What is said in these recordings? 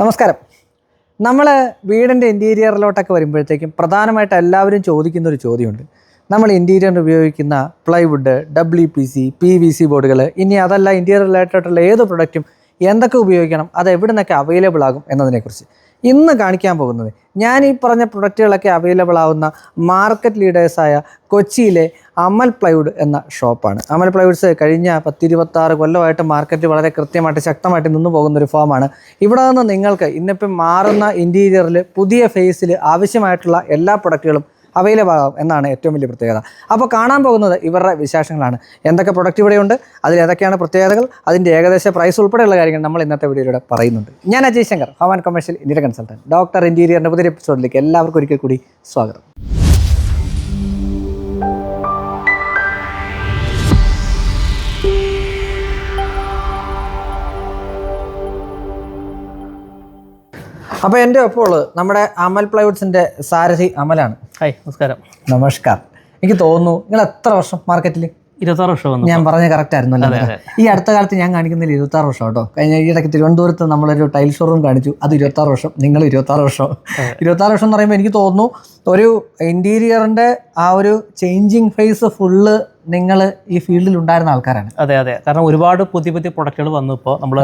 നമസ്കാരം. നമ്മൾ വീടിന്റെ ഇന്റീരിയറിലോട്ടൊക്കെ വരുമ്പോഴത്തേക്കും പ്രധാനമായിട്ട് എല്ലാവരും ചോദിക്കുന്ന ഒരു ചോദ്യമുണ്ട്. നമ്മൾ ഇന്റീരിയറിന് ഉപയോഗിക്കുന്ന plywood W P C P V C ബോർഡുകൾ ഇനി അതല്ല ഇന്റീരിയർ റിലേറ്റഡായിട്ടുള്ള ഏത് പ്രൊഡക്റ്റും എന്തൊക്കെ ഉപയോഗിക്കണം അത് എവിടെ നിന്നൊക്കെ അവൈലബിൾ ആകും എന്നതിനെക്കുറിച്ച്. ഇന്ന് കാണിക്കാൻ പോകുന്നത്. ഞാൻ ഈ പറഞ്ഞ പ്രൊഡക്റ്റുകളൊക്കെ അവൈലബിൾ ആവുന്ന മാർക്കറ്റ് ലീഡേഴ്സായ കൊച്ചിയിലെ അമൽ പ്ലൈവുഡ് എന്ന ഷോപ്പാണ് അമൽ പ്ലൈവുഡ്സ് കഴിഞ്ഞ പത്തിരുപത്താറ് കൊല്ലമായിട്ട് മാർക്കറ്റിൽ വളരെ കൃത്യമായിട്ട് ശക്തമായിട്ട് നിന്ന് പോകുന്ന ഒരു ഫോമാണ് ഇവിടെ നിന്ന് നിങ്ങൾക്ക് ഇന്നിപ്പം മാറുന്ന ഇന്റീരിയറിൽ പുതിയ ഫേസിൽ ആവശ്യമായിട്ടുള്ള എല്ലാ പ്രൊഡക്റ്റുകളും അവൈലബിൾ ആകും എന്നാണ് ഏറ്റവും വലിയ പ്രത്യേകത. അപ്പോൾ കാണാൻ പോകുന്നത് ഇവരുടെ വിശേഷങ്ങളാണ്. എന്തൊക്കെ പ്രൊഡക്റ്റ് ഇവിടെയുണ്ട്? അതിൽ ഏതൊക്കെയാണ് പ്രത്യേകതകൾ? അതിന്റെ ഏകദേശ പ്രൈസ് ഉൾപ്പെടെയുള്ള കാര്യങ്ങൾ നമ്മൾ ഇന്നത്തെ വീഡിയോയിലൂടെ പറയുന്നുണ്ട്. ഞാൻ Ajay Shankar home and commercial ഇന്ത്യയുടെ കൺസൾട്ടന്റ് ഡോക്ടർ ഇന്റീരിയറിന്റെ പുതിയ എപ്പിസോഡിലേക്ക് എല്ലാവർക്കും ഒരിക്കൽ കൂടി സ്വാഗതം. അപ്പോൾ എന്റെ ഒപ്പം ഉള്ളത് നമ്മുടെ അമൽ പ്ലൈവുഡ്സിന്റെ സാരഥി അമലാണ്. ഹായ് നമസ്കാരം. നമസ്കാരം. എനിക്ക് തോന്നുന്നു നിങ്ങൾ എത്ര വർഷം മാർക്കറ്റിൽ ഇരുപത്താറ് വർഷം ഞാൻ പറഞ്ഞ കറക്റ്റ് ആയിരുന്നു അല്ലേ? ഈ അടുത്ത കാലത്ത് ഞാൻ കാണിക്കുന്നതിൽ ഇരുപത്താറ് വർഷം കേട്ടോ. കഴിഞ്ഞ ഇടയ്ക്ക് തിരുവനന്തപുരത്ത് നമ്മളൊരു ടൈൽ ഷോറൂം കാണിച്ചു. അത് ഇരുപത്താറ് വർഷം. നിങ്ങൾ ഇരുപത്താറ് വർഷം. ഇരുപത്താറ് വർഷം എന്ന് പറയുമ്പോൾ എനിക്ക് തോന്നുന്നു ഒരു ഇന്റീരിയറിന്റെ ആ ഒരു ചേഞ്ചിങ് ഫേസ് ഫുള്ള് നിങ്ങൾ ഈ ഫീൽഡിൽ ഉണ്ടായിരുന്ന ആൾക്കാരാണ്. അതെ അതെ. കാരണം ഒരുപാട് പുതിയ പുതിയ പ്രൊഡക്റ്റുകൾ വന്നു ഇപ്പോൾ നമ്മൾ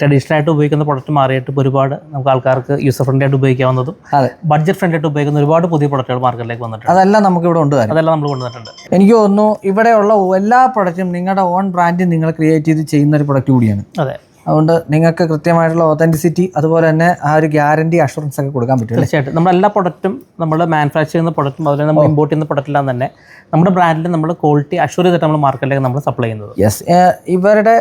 ട്രഡീഷണൽ ആയിട്ട് ഉപയോഗിക്കുന്ന പ്രൊഡക്റ്റ് മാറിയിട്ട് ഇപ്പോൾ ഒരുപാട് നമുക്ക് ആൾക്കാർക്ക് യൂസർ ഫ്രണ്ട്ലി ആയിട്ട് ഉപയോഗിക്കാവുന്നതും അതെ. ബഡ്ജറ്റ് ഫ്രണ്ട്ലി ആയിട്ട് ഉപയോഗിക്കുന്ന ഒരുപാട് പുതിയ പ്രൊഡക്റ്റുകൾ മാർക്കറ്റിലേക്ക് വന്നിട്ടുണ്ട്. അതെല്ലാം നമുക്ക് ഇവിടെ ഉണ്ട് അതെല്ലാം നമ്മൾ കൊണ്ടുവന്നിട്ടുണ്ട് എനിക്ക് തോന്നുന്നു ഇവിടെയുള്ള എല്ലാ പ്രൊഡക്റ്റും നിങ്ങളുടെ ഓൺ ബ്രാൻഡിൽ നിങ്ങൾ ക്രിയേറ്റ് ചെയ്ത് ചെയ്യുന്ന ഒരു പ്രൊഡക്റ്റ് കൂടിയാണ്. അതെ. അതുകൊണ്ട് നിങ്ങൾക്ക് കൃത്യമായിട്ടുള്ള ഒതന്റിസിറ്റി അതുപോലെ തന്നെ ആ ഒരു ഗ്യാരണ്ടി അഷുറൻസ് ഒക്കെ കൊടുക്കാൻ പറ്റും തീർച്ചയായിട്ടും. നമ്മുടെ എല്ലാ പ്രൊഡക്റ്റും നമ്മൾ മാനുഫാക്ചർ ചെയ്യുന്ന പ്രൊഡക്റ്റും അതുപോലെ നമ്മൾ ഇമ്പോർട്ട് ചെയ്യുന്ന പ്രൊഡക്റ്റിലാണ് തന്നെ നമ്മുടെ ബ്രാൻഡിൽ നമ്മൾ ക്വാളിറ്റി അഷുർ ചെയ്തിട്ട് നമ്മൾ മാർക്കറ്റിലേക്ക് നമ്മൾ സപ്ലൈ ചെയ്യുന്നത്. യെസ് ഇവരുടെ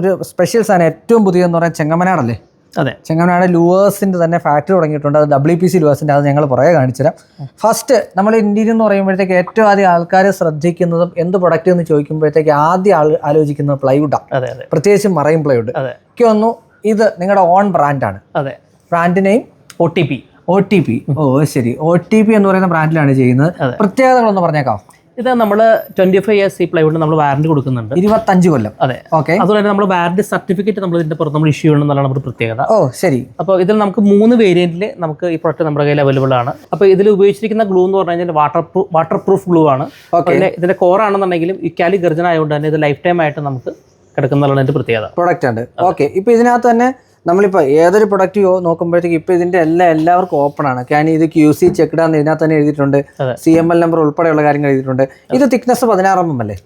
ഒരു സ്പെഷ്യൽ സാധനം ഏറ്റവും പുതിയതെന്ന് പറഞ്ഞാൽ ചെങ്ങമനാടല്ലേ അതെ. ചെങ്ങമനാട് ലൂവേഴ്സിന്റെ തന്നെ ഫാക്ടറി തുടങ്ങിയിട്ടുണ്ട്. അത് ഡബ്ല്യു പി സി ലൂവേഴ്സിന്റെ അത് ഞങ്ങൾ പുറകെ കാണിച്ചുതരാം. ഫസ്റ്റ് നമ്മൾ ഇന്ത്യയിൽ എന്ന് പറയുമ്പോഴത്തേക്ക് ഏറ്റവും ആദ്യം ആൾക്കാർ ശ്രദ്ധിക്കുന്നതും എന്ത് പ്രൊഡക്റ്റ് എന്ന് ചോദിക്കുമ്പോഴത്തേക്ക് ആദ്യം ആൾ ആലോചിക്കുന്നത് പ്ലൈവുഡാണ് അതെ അതെ. പ്രത്യേകിച്ച് മറൈൻ പ്ലൈവുഡ് അതെ. എനിക്ക് തോന്നുന്നു ഇത് നിങ്ങളുടെ ഓൺ ബ്രാൻഡാണ് അതെ. Brand name O T P O T P ഓ ശരി. ഒ ടി പി എന്ന് പറയുന്ന ബ്രാൻഡിലാണ് ചെയ്യുന്നത്. പ്രത്യേകതകളൊന്ന് പറഞ്ഞേക്കാം. ഇത് നമ്മൾ ട്വന്റി ഫൈവ് ഇയേഴ്സ് ഈ പ്ലൈവുഡ് നമ്മൾ വാറണ്ടി കൊടുക്കുന്നുണ്ട്. ഇരുപത്തഞ്ച് കൊല്ലം. അതെ. ഓക്കെ അതുപോലെ തന്നെ നമ്മൾ വാറണ്ടി സർട്ടിഫിക്കറ്റ് നമ്മൾ ഇതിന്റെ പുറത്ത് നമ്മൾ ഇഷ്യൂ ചെയ്യണം എന്നുള്ളതാണ് നമ്മുടെ പ്രത്യേകത. ഓ ശരി. അപ്പോൾ ഇതിൽ നമുക്ക് മൂന്ന് വേരിയന്റിൽ നമുക്ക് ഈ പ്രൊഡക്റ്റ് നമ്മുടെ കയ്യിൽ അവൈലബിൾ ആണ്. അപ്പോൾ ഇതിൽ ഉപയോഗിച്ചിരിക്കുന്ന ഗ്ലൂ എന്ന് പറഞ്ഞു കഴിഞ്ഞാൽ water proof water proof glue ആണ് പിന്നെ ഇതിന്റെ കോർ ആണെന്നുണ്ടെങ്കിലും ഇക്കാലി ഗർജന ആയതുകൊണ്ട് തന്നെ ഇത് ലൈഫ് ടൈം ആയിട്ട് നമുക്ക് കിടക്കുന്നതാണ് അതിന്റെ പ്രത്യേകത. പ്രൊഡക്റ്റ് ആണ് ഓക്കെ ഇപ്പൊ ഇതിനകത്ത് തന്നെ നമ്മളിപ്പോൾ ഏതൊരു പ്രൊഡക്റ്റ് നോക്കുമ്പോഴത്തേക്ക് ഇപ്പോൾ ഇതിന്റെ എല്ലാം എല്ലാവർക്കും ഓപ്പൺ ആണ്. കാരണം ഇത് ക്യു സി ചെക്ക്ഡാന്ന് ഇതിനകത്ത് തന്നെ എഴുതിയിട്ടുണ്ട്. സി എം എൽ നമ്പർ ഉൾപ്പെടെയുള്ള കാര്യങ്ങൾ എഴുതിയിട്ടുണ്ട്. ഇത് തിക്നെസ് പതിനാറ് എം എം അല്ലേ?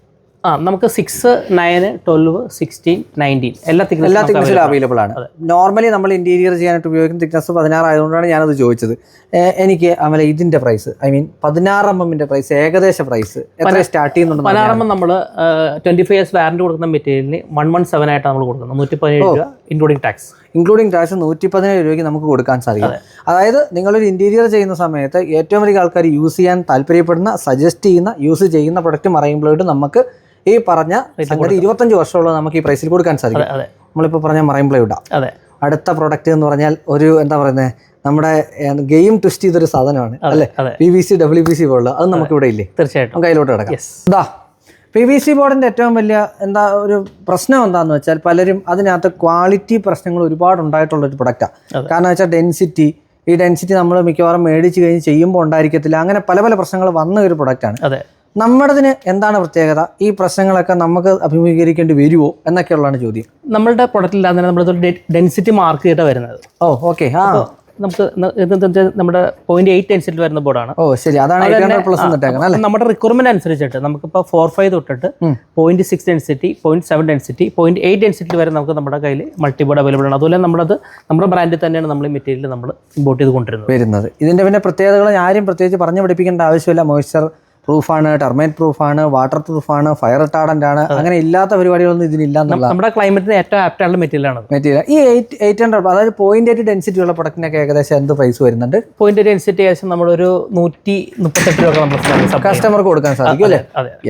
ആ നമുക്ക് six nine twelve sixteen nineteen എല്ലാ എല്ലാ തിക്നസിലും അവൈലബിൾ ആണ്. നോർമലി നമ്മൾ ഇന്റീരിയർ ചെയ്യാനായിട്ട് ഉപയോഗിക്കുന്ന തിക്നസ് പതിനാറ് ആയതുകൊണ്ടാണ് ഞാനത് ചോദിച്ചത്. എനിക്ക് അമല ഇതിന്റെ പ്രൈസ് ഐ മീൻ പതിനാറ് എം എമ്മിന്റെ പ്രൈസ് ഏകദേശ പ്രൈസ് എത്ര സ്റ്റാർട്ട് ചെയ്യുന്നുണ്ട് പതിനാറ് എം നമ്മൾ ട്വന്റി ഫൈവ് ഇയേഴ്സ് വാറന്റി കൊടുക്കുന്ന മെറ്റീരിയലിന് വൺ വൺ സെവൻ ആയിട്ടാണ് നമ്മൾ കൊടുക്കുന്നത്. നൂറ്റി പതിനേഴ് രൂപ. ഇൻക്ലൂഡിംഗ് ടാക്സ് ഇൻക്ലൂഡിംഗ് ടാക്സ് നൂറ്റി പതിനേഴ് രൂപയ്ക്ക് നമുക്ക് കൊടുക്കാൻ സാധിക്കും. അതായത് നിങ്ങളൊരു ഇന്റീരിയർ ചെയ്യുന്ന സമയത്ത് ഏറ്റവും അധികം ആൾക്കാർ യൂസ് ചെയ്യാൻ താല്പര്യപ്പെടുന്ന സജസ്റ്റ് ചെയ്യുന്ന യൂസ് ചെയ്യുന്ന പ്രൊഡക്റ്റ് മറയുമ്പോഴായിട്ട് നമുക്ക് ഈ പറഞ്ഞ സംഗതി ഇരുപത്തഞ്ച് വർഷമുള്ള നമുക്ക് ഈ പ്രൈസിൽ കൊടുക്കാൻ സാധിക്കും. നമ്മളിപ്പോൾ പറഞ്ഞ മറൈൻ പ്ലൈവുഡാ അടുത്ത പ്രൊഡക്റ്റ് എന്ന് പറഞ്ഞാൽ ഒരു എന്താ പറയുന്നത് നമ്മുടെ ഗെയിം ട്വിസ്റ്റ് ചെയ്തൊരു സാധനമാണ് അല്ലേ? P V C W P C പോലുള്ള അത് നമുക്ക് ഇവിടെ ഇല്ലേ? തീർച്ചയായിട്ടും. കയ്യിലോട്ട് കിടക്കാം. ഇതാ പി വി സി ബോർഡിന്റെ ഏറ്റവും വലിയ എന്താ ഒരു പ്രശ്നം എന്താന്ന് വെച്ചാൽ പലരും അതിനകത്ത് ക്വാളിറ്റി പ്രശ്നങ്ങൾ ഒരുപാട് ഉണ്ടായിട്ടുള്ള ഒരു പ്രൊഡക്റ്റാണ്. കാരണം വെച്ചാൽ ഡെൻസിറ്റി ഈ ഡെൻസിറ്റി നമ്മൾ മിക്കവാറും മേടിച്ച് കഴിഞ്ഞ് ചെയ്യുമ്പോൾ ഉണ്ടായിരിക്കത്തില്ല. അങ്ങനെ പല പല പ്രശ്നങ്ങൾ വന്ന ഒരു പ്രൊഡക്റ്റാണ് അതെ. നമ്മുടേതിന് എന്താണ് പ്രത്യേകത? ഈ പ്രശ്നങ്ങളൊക്കെ നമുക്ക് അഭിമുഖീകരിക്കേണ്ടി വരുമോ എന്നൊക്കെയുള്ളതാണ് ചോദ്യം. നമ്മളുടെ പ്രൊഡക്റ്റിലാണ് നമ്മൾ ഡെൻസിറ്റി മാർക്ക് ചെയ്തിട്ടാണ് വരുന്നത്. ഓ ഓക്കെ ആ. നമുക്ക് നമ്മുടെ പോയിന്റ് എയ്റ്റ് അനുസരിച്ച് വരുന്ന ബോർഡാണ് ഓ ശരി. അതാണ് പ്ലസ് നമ്മുടെ റിക്വയർമെന്റ് അനുസരിച്ചിട്ട് നമുക്കിപ്പോൾ ഫോർ ഫൈവ് തൊട്ടിട്ട്. Point six density point seven density point eight density വരെ നമുക്ക് നമ്മുടെ കയ്യിൽ മൾട്ടി ബോർഡ് അവൈലബിൾ ആണ്. അതുപോലെ നമ്മളത് നമ്മുടെ ബ്രാൻഡിൽ തന്നെയാണ് നമ്മൾ മെറ്റീരിയൽ നമ്മൾ ഇമ്പോർട്ട് ചെയ്ത് കൊണ്ടുവരുന്നത്. വരുന്നത്. ഇതിന്റെ പിന്നെ പ്രത്യേകതകൾ ആരും പ്രത്യേകിച്ച് പറഞ്ഞു പഠിപ്പിക്കേണ്ട ആവശ്യമില്ല. മോയ്സ്ചർ പ്രൂഫാണ് ടെർമേറ്റ് പ്രൂഫാണ് വാട്ടർ പ്രൂഫാണ് ഫയർ റിട്ടാർഡന്റ് ആണ് അങ്ങനെ ഇല്ലാത്ത പരിപാടികളൊന്നും ഇതിനില്ല നമ്മുടെ ക്ലൈമറ്റിന് ഏറ്റവും ആപ്റ്റ് ആയിട്ടുള്ള മെറ്റീരിയൽ ആണ്. മെറ്റീരിയൽ ഈ എയ്റ്റ് എയ്റ്റ് ഹൺഡ്രഡ് അതായത് പോയിന്റ് എയ്റ്റ് ഡെൻസിറ്റി ഉള്ള പ്രൊഡക്റ്റിനൊക്കെ ഏകദേശം എന്ത് പ്രൈസ് വരുന്നുണ്ട്? പോയിന്റ് ഡെൻസിറ്റി ഏകദേശം നമ്മളൊരു നൂറ്റി മുപ്പത്തെട്ട് രൂപ നമ്മൾ കസ്റ്റമർക്ക് കൊടുക്കാൻ സാധിക്കും അല്ലേ?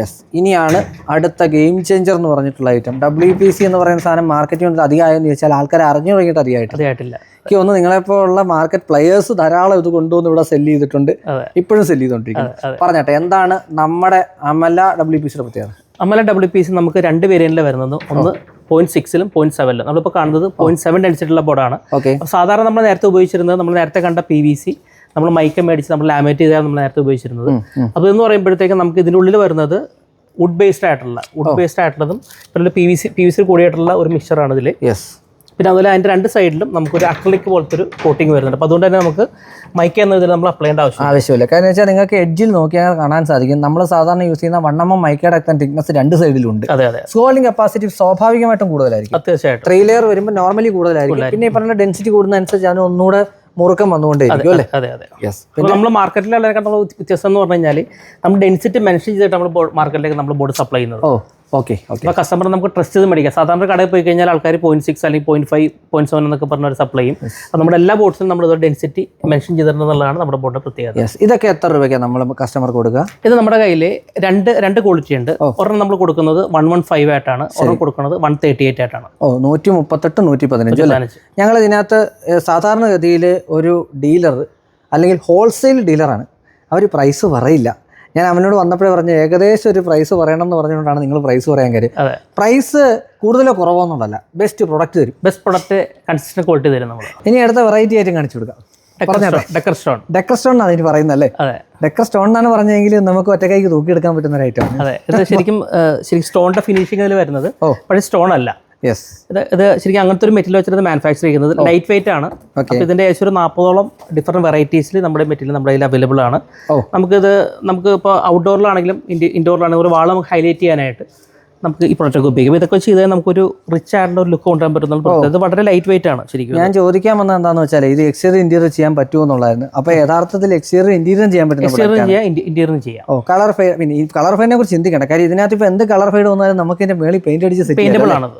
യെസ് ഇനിയാണ് അടുത്ത ഗെയിം ചേഞ്ചർ എന്ന് പറഞ്ഞിട്ടുള്ള ഐറ്റം ഡബ്ല്യു പി സി എന്ന് പറയുന്ന സാധനം മാർക്കറ്റിൽ അധികമായെന്ന് ചോദിച്ചാൽ ആൾക്കാർ അറിഞ്ഞു തുടങ്ങിയിട്ട് അധികമായിട്ട് അതായിട്ടില്ല എനിക്ക് തോന്നുന്നു നിങ്ങളെ ഉള്ള മാർക്കറ്റ് പ്ലെയേഴ്സ് ധാരാളം ഇത് കൊണ്ടുവന്ന് ഇവിടെ സെല്ല് ചെയ്തിട്ടുണ്ട്. ഇപ്പോഴും സെല്ല് ചെയ്തുകൊണ്ടിരിക്കുന്നത്. പറഞ്ഞട്ടെ എന്താണ് നമ്മുടെ അമല ഡബ്ല്യു പി സിയുടെ പ്രത്യേകത? അമല ഡബ്ല്യു പി സി നമുക്ക് രണ്ട് വേരിയന്റിൽ വരുന്നത് ഒന്ന് പോയിന്റ് സിക്സിലും പോയിന്റ് സെവനിലും നമ്മളിപ്പോൾ കാണുന്നത് പോയിന്റ് സെവൻ അടിച്ചിട്ടുള്ള ബോർഡാണ് ഓക്കെ. സാധാരണ നമ്മൾ നേരത്തെ ഉപയോഗിച്ചിരുന്നത് നമ്മൾ നേരത്തെ കണ്ട പി വി സി നമ്മൾ മൈക്ക മേടിച്ച് നമ്മൾ ലാമിനേറ്റ് ചെയ്താണ് നമ്മൾ നേരത്തെ ഉപയോഗിച്ചിരുന്നത്. അപ്പോൾ എന്ന് പറയുമ്പോഴത്തേക്കും നമുക്ക് ഇതിന്റെ ഉള്ളിൽ വരുന്നത് വുഡ് ബേസ്ഡ് ആയിട്ടുള്ള വുഡ് ബേസ്ഡ് ആയിട്ടുള്ളതും പിന്നെ P V C P V C കൂടിയായിട്ടുള്ള ഒരു മിക്സറാണ് ഇതിൽ യെസ് പിന്നെ അതുപോലെ അതിന്റെ രണ്ട് സൈഡിലും നമുക്കൊരു അക്രലിക് പോലത്തെ ഒരു കോട്ടിങ് വരുന്നുണ്ട്. അപ്പോൾ അതുകൊണ്ട് തന്നെ നമുക്ക് മൈക്ക എന്ന ഇതിൽ നമ്മൾ അപ്ലൈ ചെയ്യേണ്ട ആവശ്യം ആവശ്യമില്ല. കാരണം വെച്ചാൽ നിങ്ങൾക്ക് എഡ്ജിൽ നോക്കിയാൽ കാണാൻ സാധിക്കും. നമ്മൾ സാധാരണ യൂസ് ചെയ്യുന്ന വണ്ണമ്മ മൈക്കയുടെ ഒക്കെ തിക്നസ് രണ്ട് സൈഡിലുണ്ട് അതെ അതെ സ്കോളിംഗ് കപ്പാസിറ്റി സ്വാഭാവികമായിട്ടും കൂടുതലായിരിക്കും. തീർച്ചയായിട്ടും ത്രീ ലെയർ വരുമ്പോൾ നോർമലി കൂടുതലായിരിക്കും. പിന്നെ ഈ പറഞ്ഞ ഡെൻസിറ്റി കൂടുന്നതനുസരിച്ച് അതിന് ഒന്നുകൂടെ മുറുക്കം വന്നുകൊണ്ടേയിരിക്കും അല്ലേ? അതെ അതെ യെസ് പിന്നെ നമ്മൾ മാർക്കറ്റിലുള്ളതിനേക്കാൾ വ്യത്യാസം എന്ന് പറഞ്ഞു കഴിഞ്ഞാൽ നമ്മൾ ഡെൻസിറ്റി മെൻഷൻ ചെയ്തിട്ട് നമ്മൾ മാർക്കറ്റിലേക്ക് നമ്മൾ ബോർഡ് സപ്ലൈ ചെയ്യുന്നത്. ഓ. Okay okay. അപ്പോൾ കസ്റ്റമർ നമുക്ക് ട്രസ്റ്റ് ചെയ്ത് മേടിക്കാം. സാധാരണ കടയിൽ പോയി കഴിഞ്ഞാൽ ആൾക്കാർ പോയിന്റ് സിക്സ് അല്ലെങ്കിൽ പോയിന്റ് ഫൈവ് പോയിന്റ് സെവൻ എന്നൊക്കെ പറഞ്ഞ ഒരു സപ്ലൈ ചെയ്യും. അപ്പോൾ നമ്മുടെ എല്ലാ ബോട്ട്സും നമ്മൾ ഡെൻസിറ്റി മെൻഷൻ ചെയ്തിരുന്നതാണ് നമ്മുടെ ബോർഡിന്റെ പ്രത്യേകത. ഇതൊക്കെ എത്ര രൂപയ്ക്കാണ് നമ്മൾ കസ്റ്റമർക്ക് കൊടുക്കുക? ഇത് നമ്മുടെ കയ്യിൽ രണ്ട് രണ്ട് ക്വാളിറ്റി ഉണ്ട്. ഒരെണ്ണം നമ്മൾ കൊടുക്കുന്നത് വൺ വൺ ഫൈവ് ആയിട്ടാണ്. ഒരെണ്ണം കൊടുക്കുന്നത് വൺ തേർട്ടി എയ്റ്റ് ആയിട്ടാണ്. ഓ നൂറ്റി മുപ്പത്തെട്ട് നൂറ്റി പതിനഞ്ച് ഞങ്ങൾ ഇതിനകത്ത് സാധാരണഗതിയിൽ ഒരു ഡീലർ അല്ലെങ്കിൽ ഹോൾസെയിൽ ഡീലറാണ് അവർ പ്രൈസ് പറയില്ല. ഞാൻ അവനോട് വന്നപ്പോഴേ പറഞ്ഞു ഏകദേശം ഒരു പ്രൈസ് പറയണം എന്ന് പറഞ്ഞുകൊണ്ടാണ് നിങ്ങൾ പ്രൈസ് പറയാൻ കാര്യം പ്രൈസ് കൂടുതലോ കുറവെന്നുള്ളതല്ല ബെസ്റ്റ് പ്രൊഡക്റ്റ് തരും. ബെസ്റ്റ് പ്രൊഡക്റ്റ് കൺസിസ്റ്റന്റ് ക്വാളിറ്റി തരും നമ്മൾ ഇനി അടുത്ത വെറൈറ്റി ആയിട്ട് കാണിച്ചു കൊടുക്കാം. ഡെക്കർ സ്റ്റോൺ ഡെക്കർ സ്റ്റോൺ ആണ് എനിക്ക് പറയുന്നത് അല്ലേ? അതെ. ഡെക്കർ സ്റ്റോൺ എന്നാണ് പറഞ്ഞെങ്കിൽ നമുക്ക് ഒറ്റക്കൈക്ക് തൂക്കിയെടുക്കാൻ പറ്റുന്ന ഒരു ഐറ്റം അതെ. ഇത് ശരിക്കും ശരിക്കും സ്റ്റോണിന്റെ ഫിനിഷിംഗ് അതിൽ വരുന്നത് പക്ഷേ സ്റ്റോൺ അല്ല. ഇത് ശരിക്കും അങ്ങനത്തെ ഒരു മെറ്റീരിയൽ വെച്ചിട്ട് മാനുഫാക്ചർ ചെയ്യുന്നത്. ലൈറ്റ് വെയിറ്റ് ആണ്. അപ്പോൾ ഇതിന്റെ ഏകദേശം ഒരു നാൽപ്പതോളം ഡിഫറെന്റ് വെറൈറ്റീസിൽ നമ്മുടെ മെറ്റീരിയൽ നമ്മുടെ കയ്യിൽ അവൈലബിൾ ആണ്. നമുക്ക് നമുക്കിത് നമുക്ക് ഇപ്പോൾ ഔട്ട്ഡോറിലാണെങ്കിലും ഇൻഡി ഇൻഡോറിലാണെങ്കിലും ഒരു വാള നമുക്ക് ഹൈലൈറ്റ് ചെയ്യാനായിട്ട് നമുക്ക് ഈ പ്രൊഡക്റ്റ് ഉപയോഗിക്കും. ഇതൊക്കെ ചെയ്ത് നമുക്കൊരു റിച്ച് ആയിട്ടുള്ള ഒരു ലുക്ക് കൊണ്ടുവരാൻ പറ്റുന്ന ഇത് വളരെ ലൈറ്റ് വെയിറ്റ് ആണ് ശരിക്കും ഞാൻ ചോദിക്കാൻ വന്നത് എന്താണെന്ന് വെച്ചാൽ ഇത് എക്സ്റ്റീരിയർ ഇന്റീരിയർ ചെയ്യാൻ പറ്റുമോ എന്നുള്ളതായിരുന്നു. അപ്പോൾ യഥാർത്ഥത്തിൽ എക്സ്റ്റീരിയർ ഇന്റീരിയർ ചെയ്യാൻ പറ്റും എക്സ്റ്റീരിയർ ചെയ്യാം ഇന്റീരിയർ ചെയ്യാം. ഓ കളർ ഫൈഡ് പിന്നെ ഈ കളർ ഫൈനെ കുറിച്ച് ചിന്തിക്കണം കാര്യം ഇതിനകത്ത് ഇപ്പോൾ എന്ത് കളർ ഫൈഡ് വന്നാലും നമുക്ക് ഇതിന്റെ മേളിൽ പെയിന്റ് അടിച്ച് പെയിന്റബിൾ ആണത്.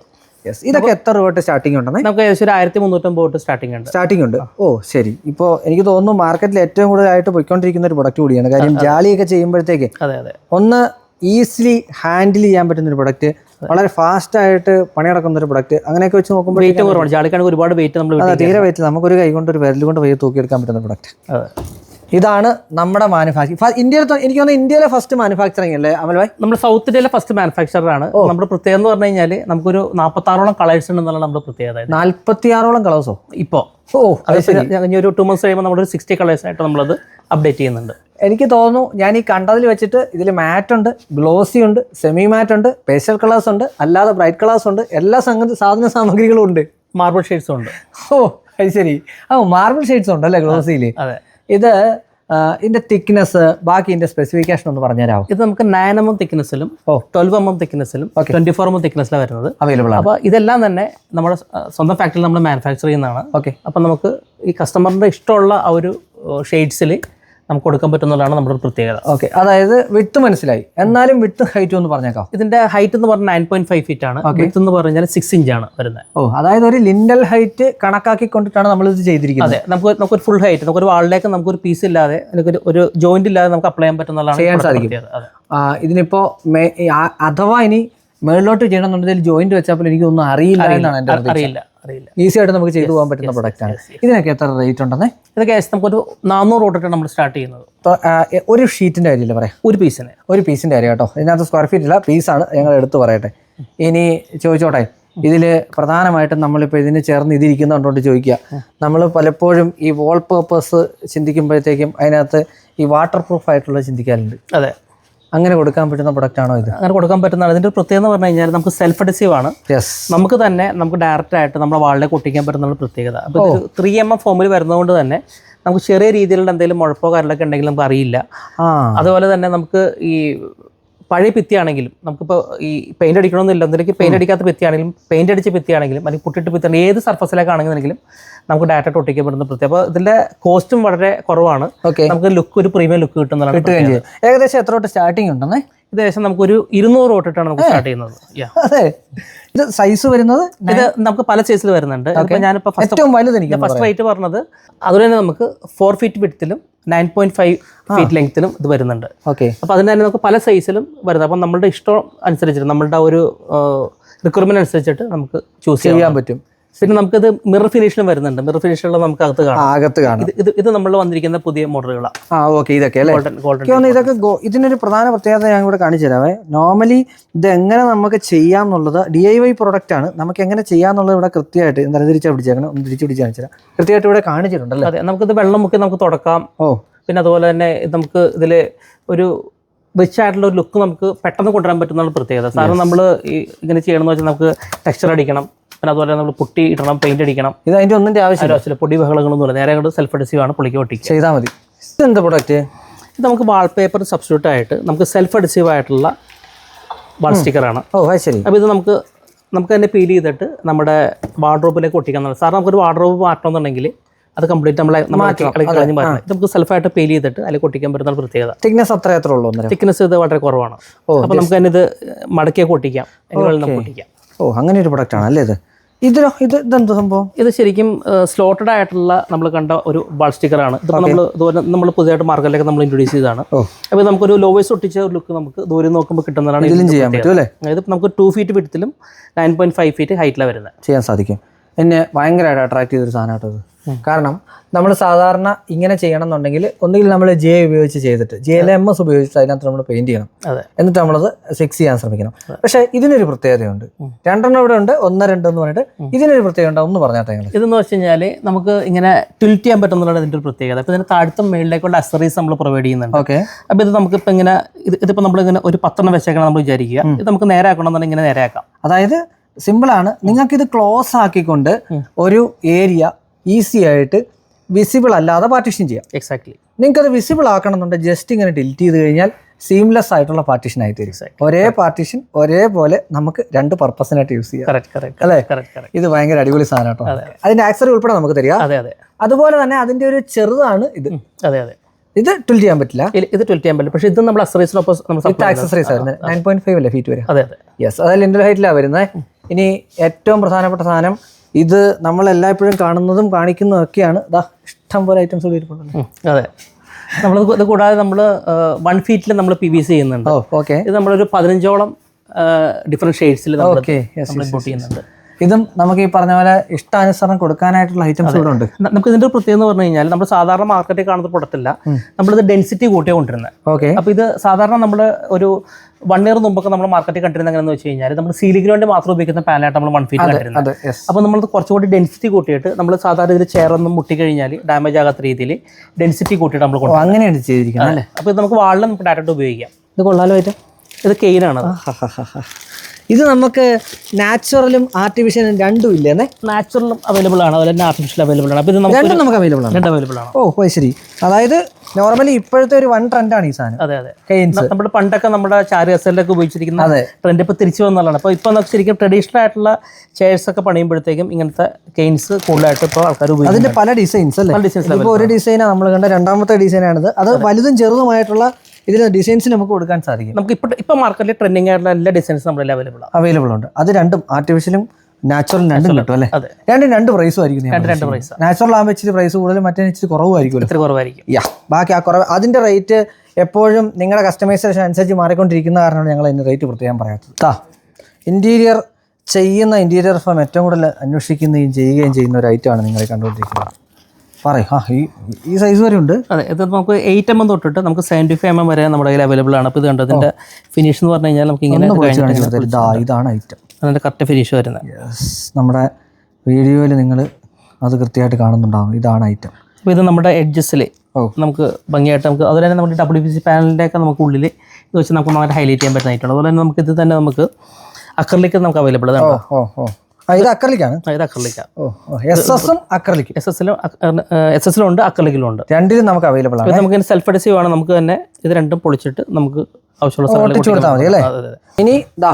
യെസ് ഇതൊക്കെ എത്ര രൂപ തൊട്ട് സ്റ്റാർട്ടിംഗ് ഉണ്ടെന്ന്? നമുക്ക് ഏകദേശം ഒരു ആയിരത്തി മുന്നൂറ്റമ്പത് തൊട്ട് സ്റ്റാർട്ടിംഗ് ഉണ്ട്. സ്റ്റാർട്ടിംഗ് ഉണ്ട്. ഓ ശരി. ഇപ്പോൾ എനിക്ക് തോന്നുന്നു മാർക്കറ്റിൽ ഏറ്റവും കൂടുതലായിട്ട് പോയിക്കൊണ്ടിരിക്കുന്ന ഒരു പ്രൊഡക്റ്റ് കൂടിയാണ്. കാര്യം ജാലിയൊക്കെ ചെയ്യുമ്പോഴത്തേക്ക് ഒന്ന് ഈസിലി ഹാൻഡിൽ ചെയ്യാൻ പറ്റുന്ന ഒരു പ്രൊഡക്റ്റ് വളരെ ഫാസ്റ്റ് ആയിട്ട് പണിയടക്കുന്ന ഒരു പ്രൊഡക്റ്റ് അങ്ങനെയൊക്കെ വെച്ച് നോക്കുമ്പോൾ വെയിറ്റ് കുറവാണ്. ജാളിക്കാണെങ്കിൽ ഒരുപാട് വെയിറ്റ് നമ്മൾ തീരെ വെയിറ്റ് നമുക്കൊരു കൈ കൊണ്ട് ഒരു വിരൽ കൊണ്ട് വയ്യ തൂക്കിയെടുക്കാൻ പറ്റുന്ന പ്രൊഡക്റ്റ് അതെ. ഇതാണ് നമ്മുടെ മാനുഫാക്ചറിങ് ഇന്ത്യയിൽ എനിക്ക് തോന്നുന്നു ഇന്ത്യയിലെ ഫസ്റ്റ് മാനുഫാക്ചറിങ് അല്ലേ അമൽ ഭായ്? നമ്മുടെ സൗത്ത് ഇന്ത്യയിലെ ഫസ്റ്റ് മാനുഫാക്ചറർ ആണ്. നമ്മുടെ പ്രത്യേകത എന്ന് പറഞ്ഞു കഴിഞ്ഞാൽ നമുക്കൊരു നാൽപ്പത്താറോളം കളേഴ്സ് ഉണ്ട് എന്നുള്ള നമ്മുടെ പ്രത്യേകത. നാല്പത്തിയാറോളം കളേഴ്സോ ഇപ്പോൾ ഓ അത് ഒരു ടു മന്ത്സ് കഴിയുമ്പോൾ ഒരു സിക്സ്റ്റി കളേഴ്സ് ആയിട്ട് നമ്മളത് അപ്ഡേറ്റ് ചെയ്യുന്നുണ്ട്. എനിക്ക് തോന്നുന്നു ഞാൻ ഈ കണ്ടതിൽ വെച്ചിട്ട് ഇതിൽ മാറ്റ് ഉണ്ട് ഗ്ലോസി ഉണ്ട് സെമി മാറ്റ് ഉണ്ട് പേസ്റ്റൽ കളേഴ്സ് ഉണ്ട് അല്ലാതെ ബ്രൈറ്റ് കളേഴ്സ് ഉണ്ട് എല്ലാ സംഗതി സാധന സാമഗ്രികളും ഉണ്ട്. മാർബിൾ ഷെയ്ഡ്സും ഉണ്ട്. ഓ അത് ശരി. ആ മാർബിൾ ഷെയ്ഡ്സ് ഉണ്ട് അല്ലേ ഗ്ലോസിയിൽ അതെ. ഇത് ഇതിന്റെ തിക്നെസ് ബാക്കി ഇതിന്റെ സ്പെസിഫിക്കേഷൻ ഒന്ന് പറഞ്ഞുതരാമോ? ഇത് നമുക്ക് നയൻ എം എം തിക്നെസ്സിലും ഓ. ട്വൽവ് എം എം തിക്നെസ്സിലും ട്വന്റി ഫോർ എം എം തിക്നെസ്സിലാണ് വരുന്നത്. അവൈലബിൾ ആണ്. അപ്പോൾ ഇതെല്ലാം തന്നെ നമ്മുടെ സ്വ- സ്വന്തം ഫാക്ടറിയിൽ നമ്മൾ മാനുഫാക്ചർ ചെയ്യുന്നതാണ്. ഓക്കെ അപ്പോൾ നമുക്ക് ഈ കസ്റ്റമറിന്റെ ഇഷ്ടമുള്ള ആ ഒരു ഷെയ്ഡ്സിൽ നമുക്ക് കൊടുക്കാൻ പറ്റുന്നതാണ് നമ്മുടെ പ്രത്യേകത. ഓക്കെ അതായത് വിട്ട് മനസ്സിലായി. എന്നാലും വിട്ട് ഹൈറ്റ് ഒന്ന് പറഞ്ഞേക്കാം. ഇതിന്റെ ഹൈറ്റ് എന്ന് പറഞ്ഞാൽ നയൻ പോയിന്റ് ഫൈവ് ഫീറ്റ് ആണ്. വിത്ത് എന്ന് പറഞ്ഞാൽ സിക്സ് ഇഞ്ച് ആണ് വരുന്നത്. ഓ അതായത് ഒരു ലിൻഡൽ ഹൈറ്റ് കണക്കാക്കി കൊണ്ടിട്ടാണ് നമ്മൾ ഇത് ചെയ്തിരിക്കുന്നത്. അതെ നമുക്ക് നമുക്കൊരു ഫുൾ ഹൈറ്റ് നമുക്ക് നമുക്കൊരു വാളിലേക്ക് നമുക്കൊരു പീസ് ഇല്ലാതെ അല്ലെങ്കിൽ ഒരു ജോയിന്റ് ഇല്ലാതെ നമുക്ക് അപ്ലൈ ചെയ്യാൻ പറ്റുന്നതാണ് ചെയ്യാൻ സാധിക്കും. ഇതിനിപ്പോ അഥവാ ഇനി മേളിലോട്ട് ചെയ്യണമെന്നുണ്ടെങ്കിൽ ജോയിന്റ് വെച്ചപ്പോൾ എനിക്ക് ഒന്നും അറിയില്ല എന്നാണ് എന്റെ അറി- അറിയില്ല. അറിയില്ല. ഈസി ആയിട്ട് നമുക്ക് ചെയ്തു പോകാൻ പറ്റുന്ന പ്രൊഡക്റ്റ് ആണ്. ഇതിനൊക്കെ എത്ര റേറ്റ് ഉണ്ടെന്നേ? ഇതൊക്കെ ഏകദേശം നമുക്കൊരു നാനൂറ് തൊട്ടിട്ടാണ് നമ്മൾ സ്റ്റാർട്ട് ചെയ്യുന്നത്. ഒരു ഷീറ്റിന്റെ കാര്യമില്ല പറയാം. ഒരു പീസിന് ഒരു പീസിന്റെ കാര്യം കേട്ടോ. ഇതിനകത്ത് സ്ക്വയർ ഫീറ്റ് ഇല്ല. പീസാണ് ഞങ്ങൾ എടുത്തു പറയട്ടെ. ഇനി ചോദിച്ചോട്ടെ. ഇതിൽ പ്രധാനമായിട്ടും നമ്മളിപ്പോൾ ഇതിന് ചേർന്ന് ഇതിരിക്കുന്നുണ്ടോണ്ട് ചോദിക്കുക. നമ്മൾ പലപ്പോഴും ഈ വാൾ പേപ്പേഴ്സ് ചിന്തിക്കുമ്പോഴത്തേക്കും അതിനകത്ത് ഈ വാട്ടർ പ്രൂഫ് ആയിട്ടുള്ള ചിന്തിക്കാറുണ്ട്. അതെ. അങ്ങനെ കൊടുക്കാൻ പറ്റുന്ന പ്രൊഡക്റ്റ് ആണോ ഇത്? അങ്ങനെ കൊടുക്കാൻ പറ്റുന്ന ഇതിന്റെ പ്രത്യേകത എന്ന് പറഞ്ഞു കഴിഞ്ഞാൽ നമുക്ക് സെൽഫ് അഡസീവ് ആണ് നമുക്ക് തന്നെ നമുക്ക് ഡയറക്റ്റ് ആയിട്ട് നമ്മുടെ വാളിലേക്ക് ഒട്ടിക്കാൻ പറ്റുന്ന ഒരു പ്രത്യേകത. അപ്പോൾ ത്രീ എം എം ഫോമിൽ വരുന്നതുകൊണ്ട് തന്നെ നമുക്ക് ചെറിയ രീതിയിലുള്ള എന്തെങ്കിലും മുഴപ്പോ കാര്യങ്ങളൊക്കെ ഉണ്ടെങ്കിൽ നമുക്ക് അറിയില്ല. അതുപോലെ തന്നെ നമുക്ക് ഈ പഴയ ഭിത്തിയാണെങ്കിലും നമുക്കിപ്പോൾ ഈ പെയിന്റ് അടിക്കണമെന്നില്ല. എന്തെങ്കിലും പെയിന്റ് അടിക്കാത്ത ഭിത്തിയാണെങ്കിലും പെയിന്റ് അടിച്ച ഭിത്തിയാണെങ്കിലും അല്ലെങ്കിൽ പുട്ടിട്ട് പിത്തി ഏത് സർഫസിലേക്കാണെങ്കിലും നമുക്ക് ഡയറക്റ്റ് ഒട്ടിക്കാൻ പറ്റുന്ന പ്രത്യേകം അപ്പോൾ ഇതിന്റെ കോസ്റ്റും വളരെ കുറവാണ്. ഓക്കെ നമുക്ക് ലുക്ക് ഒരു പ്രീമിയം ലുക്ക് കിട്ടുന്നതാണ് ഏകദേശം എത്ര തൊട്ട് സ്റ്റാർട്ടിങ് ഉണ്ടെന്നേ? ഇത് ഏകദേശം നമുക്കൊരു ഇരുന്നൂറ് തൊട്ടിട്ടാണ് നമുക്ക് സ്റ്റാർട്ട് ചെയ്യുന്നത്. അതെ. ഇത് സൈസ് വരുന്നത് ഇത് നമുക്ക് പല സൈസിൽ വരുന്നുണ്ട്. ഞാനിപ്പോ ഏറ്റവും വലുത് എനിക്ക് ഫസ്റ്റ് റേറ്റ് പറഞ്ഞത്. അതുപോലെ തന്നെ നമുക്ക് ഫോർ ഫീറ്റ് വിട്ടത്തിലും നയൻ പോയിന്റ് ഫൈവ് ഫീറ്റ് ലെങ്ത്തിലും ഇത് വരുന്നുണ്ട്. ഓക്കെ. അപ്പോൾ അതിന് തന്നെ നമുക്ക് പല സൈസിലും വരുന്നത്. അപ്പം നമ്മളുടെ ഇഷ്ടം അനുസരിച്ചിട്ട് നമ്മളുടെ ഒരു റിക്വയർമെന്റ് അനുസരിച്ചിട്ട് നമുക്ക് ചൂസ് ചെയ്യാം. ചെയ്യാൻ പറ്റും. പിന്നെ നമുക്കത് മിറർ ഫിനിഷിലും വരുന്നുണ്ട്. മിറർ ഫിനിഷിലുള്ള നമുക്ക് അകത്ത് കാണാം. അകത്ത് കാണാം. ഇത് ഇത് നമ്മൾ വന്നിരിക്കുന്ന പുതിയ മോഡലുകളാണ് ആ ഓക്കെ ഇതൊക്കെ അല്ലേ? ഗോൾഡൻ ഇതൊക്കെ ഇതിനൊരു പ്രധാന പ്രത്യേകത ഞാൻ ഇവിടെ കാണിച്ചു തരാവേ. നോർമലി ഇത് എങ്ങനെ നമുക്ക് ചെയ്യാന്നുള്ളത് ഡി ഐ വൈ പ്രൊഡക്റ്റ് ആണ്. നമുക്ക് എങ്ങനെ ചെയ്യാന്നുള്ളത് ഇവിടെ കൃത്യമായിട്ട് എന്താ തിരിച്ചാ പിടിച്ചേക്കണം. ഒന്ന് തിരിച്ചു പിടിച്ച് കാണിച്ചു തരാം. കൃത്യമായിട്ട് ഇവിടെ കാണിച്ചിട്ടുണ്ടല്ലോ അതെ നമുക്കിത് വെള്ളം മുക്കി നമുക്ക് തുടക്കാം. ഓ. പിന്നെ അതുപോലെ തന്നെ നമുക്ക് ഇതിൽ ഒരു റിച്ച് ആയിട്ടുള്ള ഒരു ലുക്ക് നമുക്ക് പെട്ടെന്ന് കൊണ്ടുവരാൻ പറ്റുന്ന പ്രത്യേകത. സാറിന് നമ്മൾ ഈ ഇങ്ങനെ ചെയ്യണമെന്ന് വെച്ചാൽ നമുക്ക് ടെക്സ്ചർ അടിക്കണം. പിന്നെ അതുപോലെ നമ്മൾ പുട്ടി ഇടണം പെയിന്റ് അടിക്കണം. ഇത് അതിന്റെ ഒന്നിന്റെ ആവശ്യമില്ല. ആവശ്യമില്ല പൊടി ബഹളങ്ങളൊന്നും ഇല്ല. നേരെ അങ്ങോട്ട് സെൽഫ് അഡസീവ് ആണ് പുള്ളിക്ക് ഒട്ടിക്കുക ചെയ്താൽ മതി. എന്താ പ്രൊഡക്റ്റ് ഇത് നമുക്ക് വാൾ പേപ്പർ സബ്സ്റ്റിറ്റ്യൂട്ട് ആയിട്ട് നമുക്ക് സെൽഫ് അഡസീവ് ആയിട്ടുള്ള വാൾ സ്റ്റിക്കർ ആണ്. ഓ അത് ശരി. അപ്പോൾ ഇത് നമുക്ക് നമുക്ക് തന്നെ പീൽ ചെയ്തിട്ട് നമ്മുടെ വാർഡ്രോബിലേക്ക് ഒട്ടിക്കാൻ സാർ സാറിന് നമുക്കൊരു വാർഡ്രോബ് മാറ്റണമെന്നുണ്ടെങ്കിൽ അത് കംപ്ലീറ്റ് നമ്മളെ കളഞ്ഞ് മാറ്റണം. ഇത് നമുക്ക് സെൽഫായിട്ട് പീൽ ചെയ്തിട്ട് അതിലേക്ക് ഒട്ടിക്കാൻ പറ്റുന്ന പ്രത്യേകത. തിക്നെസ് അത്ര എത്ര ഉള്ളൂ തിക്നെസ് ഇത് വളരെ കുറവാണ്. അപ്പോൾ നമുക്ക് തന്നെ ഇത് മടക്കിയൊക്കെ ഒട്ടിക്കാം. എങ്ങനെ ഒട്ടിക്കാം. ഓ അങ്ങനെ ഒരു പ്രൊഡക്റ്റ് ആണ് അല്ലേ ഇത്? ഇതിലോ ഇത് ഇതെന്ത് സംഭവം? ഇത് ശരിക്കും സ്ലോട്ടഡ് ആയിട്ടുള്ള നമ്മൾ കണ്ട ഒരു വാൾ സ്റ്റിക്കറാണ് ഇത് നമ്മൾ ഇതുപോലെ നമ്മൾ പുതിയതായിട്ട് മാർക്കറ്റിലേക്ക് നമ്മൾ ഇൻട്രൊഡ്യൂസ് ചെയ്തതാണ്. അപ്പോൾ നമുക്കൊരു ലോവേഴ്സ് ഒട്ടിച്ച ഒരു ലുക്ക് നമുക്ക് ദൂരെ നോക്കുമ്പോൾ കിട്ടുന്നതാണ് ഇതിലും ചെയ്യാൻ പറ്റും അല്ലേ? ഇത് നമുക്ക് ടു ഫീറ്റ് വിടത്തിലും നയൻ പോയിന്റ് ഫൈവ് ഫീറ്റ് ഹൈറ്റിലാണ് വരുന്നത്. ചെയ്യാൻ സാധിക്കും. എന്നെ ഭയങ്കരമായിട്ട് അട്രാക്ട് ചെയ്തൊരു സാധനമായിട്ടത് കാരണം നമ്മൾ സാധാരണ ഇങ്ങനെ ചെയ്യണം എന്നുണ്ടെങ്കിൽ ഒന്നുകിൽ നമ്മൾ ജെ ഉപയോഗിച്ച് ചെയ്തിട്ട് ജെ എൽ എം എസ് ഉപയോഗിച്ചിട്ട് അതിനകത്ത് നമ്മൾ പെയിന്റ് ചെയ്യണം. എന്നിട്ട് നമ്മളത് ഫിക്സ് ചെയ്യാൻ ശ്രമിക്കണം. പക്ഷേ ഇതിനൊരു പ്രത്യേകതയുണ്ട്. രണ്ടെണ്ണം ഇവിടെ ഉണ്ട് ഒന്ന് രണ്ട് എന്ന് പറഞ്ഞിട്ട് ഇതിനൊരു പ്രത്യേകത ഉണ്ടോ ഒന്ന് പറഞ്ഞാട്ടെ നിങ്ങൾ ഇതെന്ന് വെച്ച് കഴിഞ്ഞാൽ നമുക്ക് ഇങ്ങനെ ട്വിൽറ്റ് ചെയ്യാൻ പറ്റുന്നതാണ് ഇതിന്റെ ഒരു പ്രത്യേകത. അപ്പോൾ ഇതിന് താഴ്ത്തും മേളിലേക്കുള്ള അസറീസ് നമ്മൾ പ്രൊവൈഡ് ചെയ്യുന്നുണ്ട്. ഓക്കെ അപ്പോൾ ഇത് നമുക്കിപ്പോൾ ഇങ്ങനെ ഇത് ഇതിപ്പോൾ നമ്മളിങ്ങനെ ഒരു പത്തെണ്ണം വെച്ചേക്കണം നമ്മൾ വിചാരിക്കുക. ഇത് നമുക്ക് നേരെ ആക്കണമെന്നുണ്ടെങ്കിൽ ഇങ്ങനെ നേരെ ആക്കാം അതായത് സിമ്പിൾ ആണ്. നിങ്ങൾക്ക് ഇത് ക്ലോസ് ആക്കിക്കൊണ്ട് ഒരു ഏരിയ ഈസി ആയിട്ട് വിസിബിൾ അല്ലാതെ പാർട്ടീഷൻ ചെയ്യാം. എക്സാക്ട്ലി നിങ്ങൾക്ക് അത് വിസിബിൾ ആക്കണമെന്നുണ്ടെങ്കിൽ ജസ്റ്റ് ഇങ്ങനെ ഡിലിറ്റ് ചെയ്ത് കഴിഞ്ഞാൽ സീംലെസ് ആയിട്ടുള്ള പാർട്ടീഷൻ ആയി തരും ഒരേ പാർട്ടീഷൻ ഒരേപോലെ നമുക്ക് രണ്ട് പർപ്പസിനായിട്ട് യൂസ് ചെയ്യാം. അല്ലേ? ഇത് ഭയങ്കര അടിപൊളി സാധനം കേട്ടോ. അതിന്റെ ആക്സറി ഉൾപ്പെടെ നമുക്ക് തരിക. അതെ അതെ. അതുപോലെ തന്നെ അതിന്റെ ഒരു ചെറുതാണ് ഇത്. അതെ അതെ. ഇത് ട്വിൽ ചെയ്യാൻ പറ്റില്ല. ഇത് ട്വൽറ്റ് ചെയ്യാൻ പറ്റില്ല. പക്ഷേ ഇത് നമ്മൾ അസറീസിനൊപ്പം നമ്മൾ. ആക്സസറീസ് വരുന്നത് നയൻ പോയിന്റ് ഫൈവ് അല്ലേ ഫീറ്റ് വരെ അതെ അതെ. യെസ് അതായത് ലിൻഡൽ ഹൈറ്റിലാണ് വരുന്നത് ഇനി ഏറ്റവും പ്രധാനപ്പെട്ട സാധനം ഇത് നമ്മൾ എല്ലായ്പ്പോഴും കാണുന്നതും കാണിക്കുന്നതും ഒക്കെയാണ് ഇതാ ഇഷ്ടം പോലെ ഐറ്റംസ് ഇരിപ്പുണ്ടല്ലോ അതെ. നമ്മൾ ഇത് കൂടാതെ നമ്മൾ വൺ ഫീറ്റിൽ നമ്മൾ പി വി സി ചെയ്യുന്നുണ്ട്. ഓക്കെ ഇത് നമ്മളൊരു പതിനഞ്ചോളം ഡിഫറെന്റ് ഷെയ്ഡ്സിൽ നമ്മൾ ഇമ്പോർട്ട് ചെയ്യുന്നുണ്ട്. ഇതും നമുക്ക് ഈ പറഞ്ഞ പോലെ ഇഷ്ടാനുസരണം കൊടുക്കാനായിട്ടുള്ള ഐറ്റംസ് ഇവിടെ ഉണ്ട് നമുക്ക് ഇതിന്റെ പ്രത്യേകത എന്ന് പറഞ്ഞു കഴിഞ്ഞാൽ നമ്മൾ സാധാരണ മാർക്കറ്റിൽ കാണുന്ന പ്രൊഡക്റ്റ് അല്ല നമ്മളിത് ഡെൻസിറ്റി കൂട്ടിയ കൊണ്ടിരുന്നത് ഓക്കെ അപ്പോൾ ഇത് സാധാരണ നമ്മൾ ഒരു വൺ ഇയർ മുമ്പൊക്കെ നമ്മൾ മാർക്കറ്റിൽ കണ്ടിരുന്നത് എങ്ങനെയെന്ന് വെച്ച് കഴിഞ്ഞാൽ നമ്മൾ സീലിംഗിന് വേണ്ടി മാത്രം ഉപയോഗിക്കുന്ന പാനായിട്ട് നമ്മൾ വൺ ഫീറ്റ് കണ്ടിരുന്നത്. അപ്പൊ അപ്പോൾ നമ്മൾ കുറച്ചുകൂടി ഡെൻസിറ്റി കൂട്ടിയിട്ട് നമ്മൾ സാധാരണ ഇതിൽ ചെയറൊന്നും മുട്ടിക്കഴിഞ്ഞാൽ ഡാമേജ് ആകാത്ത രീതിയിൽ ഡെൻസിറ്റി കൂട്ടിയിട്ട് നമ്മൾ കൊടുക്കും അങ്ങനെയാണ് ചെയ്തിരിക്കുന്നത് അല്ലേ? അപ്പോൾ ഇത് നമുക്ക് വാളിൽ നമുക്ക് ഡയറക്റ്റ് ഉപയോഗിക്കാം. ഇത് കൊള്ളാലോ ഇത് കെയിനാണ് ഇത് നമുക്ക് നാച്ചുറലും ആർട്ടിഫിഷ്യലും രണ്ടും ഇല്ലേന്നേ നാച്ചുറലും അവൈലബിൾ ആണ്. അതുപോലെ തന്നെ ആർട്ടിഫിഷ്യൽ അവൈലബിൾ ആണ്. അപ്പോൾ ഇത് നമുക്ക് രണ്ടും നമുക്ക് അവൈലബിൾ ആണ്. രണ്ട് അവൈലബിൾ ആണ്. ഓ ഓ ശരി. അതായത് നോർമലി ഇപ്പോഴത്തെ ഒരു വൺ ട്രെൻഡ് ആണ് ഈ സാധനം. അതെ അതെ. കെയിൻസ് നമ്മൾ പണ്ടൊക്കെ നമ്മുടെ ചാരി അസലിലൊക്കെ ഉപയോഗിച്ചിരിക്കുന്ന അതെ. ട്രെൻഡ് ഇപ്പോൾ തിരിച്ചു വന്നതാണ് അപ്പോൾ ഇപ്പോൾ നമുക്ക് ശരിക്കും ട്രഡീഷണൽ ആയിട്ടുള്ള ചെയർസ് ഒക്കെ പണിയുമ്പോഴത്തേക്കും ഇങ്ങനത്തെ കെയിൻസ് കൂടുതലായിട്ട് ഇപ്പോൾ ആൾക്കാർ ഉപയോഗിക്കും അതിന്റെ പല ഡിസൈൻസ് അല്ലേ? ഡിസൈൻസ് ഇപ്പോൾ ഒരു ഡിസൈനാണ് നമ്മൾ കണ്ട രണ്ടാമത്തെ ഡിസൈനാണിത് അത്. വലുതും ചെറുതുമായിട്ടുള്ള ഇതിൽ ഡിസൈൻസ് നമുക്ക് കൊടുക്കാൻ സാധിക്കും. നമുക്ക് ഇപ്പോൾ ഇപ്പോൾ മാർക്കറ്റിൽ ട്രെൻഡിങ് ആയിട്ടുള്ള എല്ലാ ഡിസൈൻസും നമ്മൾ അവൈലബിൾ ആണ്. അവൈലബിൾ ഉണ്ട്. അത് രണ്ടും ആർട്ടിഫിഷ്യലും നാച്ചുറൽ രണ്ടും കിട്ടും അല്ലേ? രണ്ടും രണ്ട് പ്രൈസും ആയിരിക്കും രണ്ട് രണ്ട് പ്രൈസ് നാച്ചുറൽ ആകുമ്പോൾ ഇച്ചിരി പ്രൈസ് കൂടുതലും മറ്റേ ഇച്ചിരി കുറവായിരിക്കും ഇത്ര കുറവായിരിക്കും. യാ ബാക്കി ആ കുറവ് അതിന്റെ റേറ്റ് എപ്പോഴും നിങ്ങളുടെ കസ്റ്റമൈസേഷൻ അനുസരിച്ച് മാറിക്കൊണ്ടിരിക്കുന്ന കാരണമാണ് ഞങ്ങൾ അതിന്റെ റേറ്റ് പ്രത്യേകം പറയാത്തത്. താ ഇന്റീരിയർ ചെയ്യുന്ന ഇന്റീരിയർ ഫേം ഏറ്റവും കൂടുതൽ അന്വേഷിക്കുകയും ചെയ്യുകയും ചെയ്യുന്ന ഒരു ഐറ്റമാണ് നിങ്ങൾ കണ്ടുകൊണ്ടിരിക്കുന്നത്. പറയും. ആ ഈ ഈ സൈസ് വരെ ഉണ്ട്. അതെ ഇത് നമുക്ക് എയ്റ്റ് എം എം തൊട്ടിട്ട് നമുക്ക് സെവന്റി ഫൈവ് എം എം വരെ നമ്മുടെ കയ്യിൽ അവൈലബിൾ ആണ്. അപ്പോൾ ഇത് കണ്ടോ ഇതിന്റെ ഫിനിഷ് എന്ന് പറഞ്ഞു കഴിഞ്ഞാൽ നമുക്ക് ഇങ്ങനെ ഇതാ ഇതാണ് ഐറ്റം അതിന്റെ കറക്റ്റ് ഫിനിഷ് വരുന്നത്. നമ്മുടെ വീഡിയോയിൽ നിങ്ങൾ അത് കൃത്യമായിട്ട് കാണുന്നുണ്ടാവും. ഇതാണ് ഐറ്റം അപ്പോൾ ഇത് നമ്മുടെ എഡ്ജസിൽ നമുക്ക് ഭംഗിയായിട്ട് നമുക്ക് അതുപോലെ തന്നെ നമ്മുടെ ഡബ്ല്യു പി സി പാനലിന്റെ ഒക്കെ നമുക്ക് ഉള്ളിൽ ഇത് വെച്ച് നമുക്ക് നന്നായിട്ട് ഹൈലൈറ്റ് ചെയ്യാൻ പറ്റുന്ന ഐറ്റം അതുപോലെ തന്നെ നമുക്ക് ഇത് തന്നെ നമുക്ക് അക്കറിലേക്ക് നമുക്ക് അവൈലബിൾ ആണ്. ഓ ഓ ആ ഇത് അക്രലിക്കാണ്? ഇത് ഓ എസ് എസും അക്രലിക്കും. എസ് എസിലും എസ് എസിലും ഉണ്ട് അക്രലിക്കിലും ഉണ്ട്. രണ്ടിലും നമുക്ക് അവൈലബിൾ ആണ് നമുക്ക് സെൽഫ് അഡസീവ് ആണ് നമുക്ക് തന്നെ ഇത് രണ്ടും പൊളിച്ചിട്ട് നമുക്ക് ആവശ്യമുള്ള ഒട്ടിച്ചു കൊടുത്താൽ മതി അല്ലേ? ഇനി ദാ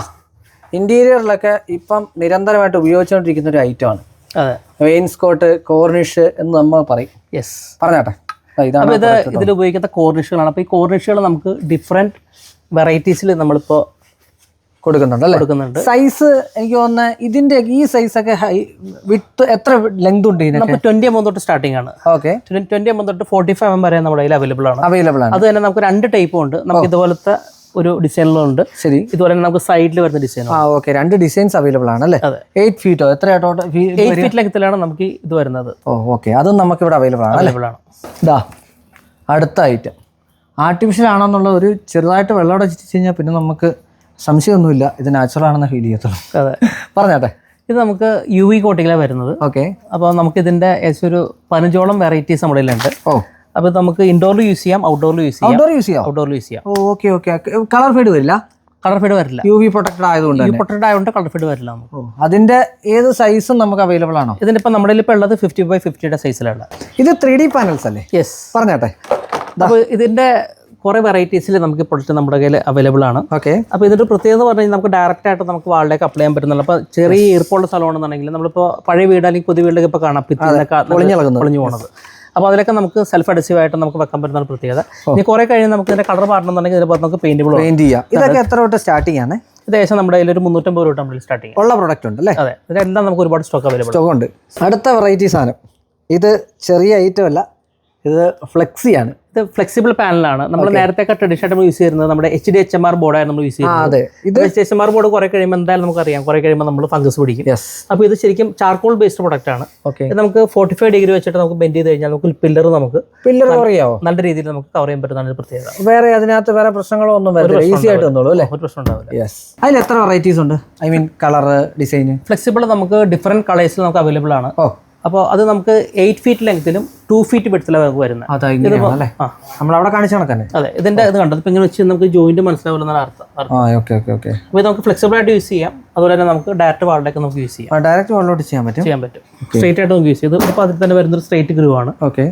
ഇന്റീരിയറിലൊക്കെ ഇപ്പം നിരന്തരമായിട്ട് ഉപയോഗിച്ചുകൊണ്ടിരിക്കുന്ന ഒരു ഐറ്റം ആണ്. അതെ. വെയിൻസ്കോട്ട് കോർണിഷ് എന്ന് നമ്മൾ പറയും. യെസ് പറഞ്ഞാട്ടെ. അപ്പോൾ ഇത് ഇതിൽ ഉപയോഗിക്കുന്ന കോർണിഷുകളാണ് അപ്പോൾ ഈ കോർണിഷുകൾ നമുക്ക് ഡിഫറെന്റ് വെറൈറ്റീസിൽ നമ്മളിപ്പോൾ കൊടുക്കുന്നുണ്ട് അല്ലേ? കൊടുക്കുന്നുണ്ട്. സൈസ് എനിക്ക് തോന്നുന്നത് ഇതിന്റെ ഈ സൈസ് ഒക്കെ ഹൈ വിത്ത് എത്ര ലെങ്ത് ഉണ്ട് നമുക്ക് ട്വന്റി എം തൊട്ട് സ്റ്റാർട്ടിംഗ് ആണ്. ഓക്കെ ട്വന്റി എം തൊട്ട് ഫോർട്ടി ഫൈവ് എം വരെ നമ്മുടെ കയ്യിൽ അവൈലബിൾ ആണ്. അവൈലബിൾ ആണ്. അത് തന്നെ നമുക്ക് രണ്ട് ടൈപ്പും ഉണ്ട്. നമുക്ക് ഇതുപോലത്തെ ഒരു ഡിസൈനിലുണ്ട് ശരി. ഇതുപോലെ നമുക്ക് സൈഡിൽ വരുന്ന ഡിസൈൻ ആ ഓക്കെ രണ്ട് ഡിസൈൻസ് അവൈലബിൾ ആണ് അല്ലേ? എയ്റ്റ് ഫീറ്റോ എത്ര എയ്റ്റ് ഫീറ്റ് ലെങ്ത്തിലാണ് നമുക്ക് ഇത് വരുന്നത്. ഓ ഓക്കെ അതും നമുക്ക് ഇവിടെ അവൈലബിൾ ആണ് അവൈലബിൾ ആണ്. ഇതാ അടുത്ത ഐറ്റം ആർട്ടിഫിഷ്യൽ ആണെന്നുള്ള ഒരു ചെറുതായിട്ട് വെള്ളം അടച്ചിട്ട് കഴിഞ്ഞാൽ പിന്നെ നമുക്ക് സംശയമൊന്നുമില്ല. ഇത് നാച്ചുറൽ ആണെന്ന് ഫീൽ ചെയ്യത്തുള്ളൂ. അതെ. പറഞ്ഞാട്ടെ. ഇത് നമുക്ക് യു വി കോട്ടിലാണ് വരുന്നത്. ഓക്കെ അപ്പോൾ നമുക്ക് ഇതിന്റെ ഏകദേശം ഒരു പതിനഞ്ചോളം വെറൈറ്റീസ് നമ്മുടെ ഉണ്ട് ഓ. അപ്പോൾ നമുക്ക് ഇൻഡോറിൽ യൂസ് ചെയ്യാം ഔട്ട്ഡോറിൽ യൂസ് ചെയ്യാം. ഔട്ട്ഡോർ യൂസ് ചെയ്യാം? ഔട്ട്ഡോർ യൂസ് ചെയ്യാം. ഓക്കെ ഓക്കെ കളർ ഫീഡ് വരില്ല? കളർ ഫീഡ് വരില്ല. യു വി പ്രൊട്ടക്റ്റഡ് ആയതുകൊണ്ട് യു പ്രൊട്ടക്റ്റഡ് ആയതുകൊണ്ട് കളർ ഫീഡ് വരില്ല നമുക്ക്. അതിന്റെ ഏത് സൈസും നമുക്ക് അവൈലബിൾ ആണോ? ഇതിന്റെ ഇപ്പൊ നമ്മുടെ ഇപ്പോൾ ഉള്ളത് ഫിഫ്റ്റി ബൈ ഫിഫ്റ്റിയുടെ സൈസിലാണ് ഇത് ത്രീ ഡി പാനൽസ് അല്ലേ? യെസ് പറഞ്ഞാട്ടെ. അപ്പോൾ ഇതിന്റെ കുറേ വെറൈറ്റീസിൽ നമുക്ക് പ്രൊഡക്റ്റ് നമ്മുടെ കയ്യിൽ അവൈലബിൾ ആണ്. ഓക്കെ അപ്പോൾ ഇതിന്റെ പ്രത്യേകത എന്ന് പറഞ്ഞു കഴിഞ്ഞാൽ നമുക്ക് ഡയറക്റ്റ് ആയിട്ട് നമുക്ക് വാളിലേക്ക് അപ്ലൈ ചെയ്യാൻ പറ്റുന്നില്ല അപ്പോൾ ചെറിയ ഈർപ്പമുള്ള സ്ഥലമാണെന്നുണ്ടെങ്കിൽ നമ്മളിപ്പോൾ പഴയ വീട് അല്ലെങ്കിൽ പുതിയ വീട്ടിലൊക്കെ ഇപ്പോൾ കാണാം. കളഞ്ഞു പൊളിഞ്ഞു പോകുന്നത് അപ്പോൾ അതിലൊക്കെ നമുക്ക് സെൽഫ് അഡസീവ് ആയിട്ട് നമുക്ക് വെക്കാൻ പറ്റുന്ന പ്രത്യേകത. ഇനി കുറെ കഴിഞ്ഞ് നമുക്ക് ഇതിന്റെ കളർ മാറണമെന്നുണ്ടെങ്കിൽ പുറത്ത് നമുക്ക് പോകും പെയിന്റ് ചെയ്യാം. ഇതൊക്കെ എത്ര തൊട്ട് സ്റ്റാർട്ടിംഗ് ആണ്? ഇത് ഏകദേശം നമ്മുടെ കയ്യിൽ ഒരു മുന്നൂറ്റമ്പത് രൂപ നമ്മൾ സ്റ്റാർട്ട് ചെയ്യാം ഉള്ള പ്രൊഡക്റ്റ് ഉണ്ട് അല്ലേ? അതെ. ഇതെല്ലാം നമുക്ക് ഒരുപാട് സ്റ്റോക്ക് അവൈലബിൾ സ്റ്റോക്ക് ഉണ്ട്. അടുത്ത വെറൈറ്റി സാധനം. ഇത് ചെറിയ ഐറ്റം അല്ല ഇത് ഫ്ലെക്സി ആണ്. ഇത് ഫ്ലെക്സിബിൾ പാനലാണ് നമ്മൾ നേരത്തെ ട്രഡീഷണൽ ആയിട്ട് നമ്മൾ യൂസ് ചെയ്യുന്നത് നമ്മുടെ H D H M R ബോർഡായിരുന്നു നമ്മൾ യൂസ് ചെയ്യുന്നത്. ഇത് H H M R board കുറെ കഴിയുമ്പോൾ എന്തായാലും നമുക്ക് അറിയാം കുറെ കഴിയുമ്പോൾ നമ്മൾ ഫംഗസ് പിടിക്കും. അപ്പോൾ ഇത് ശരിക്കും ചാർക്കോൾ ബേസ്ഡ് പ്രൊഡക്റ്റ് ആണ്. ഓക്കെ ഇത് നമുക്ക് ഫോർട്ടി ഫൈവ് ഡിഗ്രി വെച്ചിട്ട് നമുക്ക് ബെൻഡ് ചെയ്ത് കഴിഞ്ഞാൽ നമുക്ക് പില്ലർ നമുക്ക് പില്ലർ അറിയാമോ നല്ല രീതിയിൽ നമുക്ക് കവർ ചെയ്യാൻ പറ്റുന്നതാണ് ഒരു പ്രത്യേകത. വേറെ അതിനകത്ത് വേറെ പ്രശ്നങ്ങളോ ഒന്നും വരില്ല ഈസി ആയിട്ട് വന്നോളൂ അല്ലേ? ഒരു പ്രശ്നം ഉണ്ടാവില്ല. അതിൽ എത്ര വെറൈറ്റീസ് ഉണ്ട്? I mean colour design flexible നമുക്ക് ഡിഫറെന്റ് കളേഴ്സിൽ നമുക്ക് അവൈലബിൾ ആണ്. ഓ. അപ്പോൾ അത് നമുക്ക് എയ്റ്റ് ഫീറ്റ് ലെങ്ത്തിലും ടു ഫീറ്റ് ബെഡ്സിലാണ് നമുക്ക് വരുന്നത്. അവിടെ കാണിച്ച കണക്കന്നെ. അതെ ഇതിന്റെ ഇത് കണ്ടത്. ഇങ്ങനെ വെച്ച് നമുക്ക് ജോയിന്റ് മനസ്സിലാവില്ലെന്നാണ് അർത്ഥം അർത്ഥം. ആ ഓക്കെ ഓക്കെ ഓക്കെ അപ്പോൾ ഇത് നമുക്ക് ഫ്ലെക്സിബിൾ ആയിട്ട് യൂസ് ചെയ്യാം. അതുപോലെ തന്നെ നമുക്ക് ഡയറക്റ്റ് വാളിലേക്ക് നമുക്ക് യൂസ് ചെയ്യാം. ഡയറക്റ്റ് വാളിലോട്ട് ചെയ്യാൻ പറ്റും? ചെയ്യാൻ പറ്റും. സ്ട്രേറ്റ് ആയിട്ട് നമുക്ക് യൂസ് ചെയ്ത് ഇപ്പോൾ അതിൽ തന്നെ വരുന്നൊരു സ്ട്രേറ്റ് ഗ്രൂ ആണ്. ഓക്കെ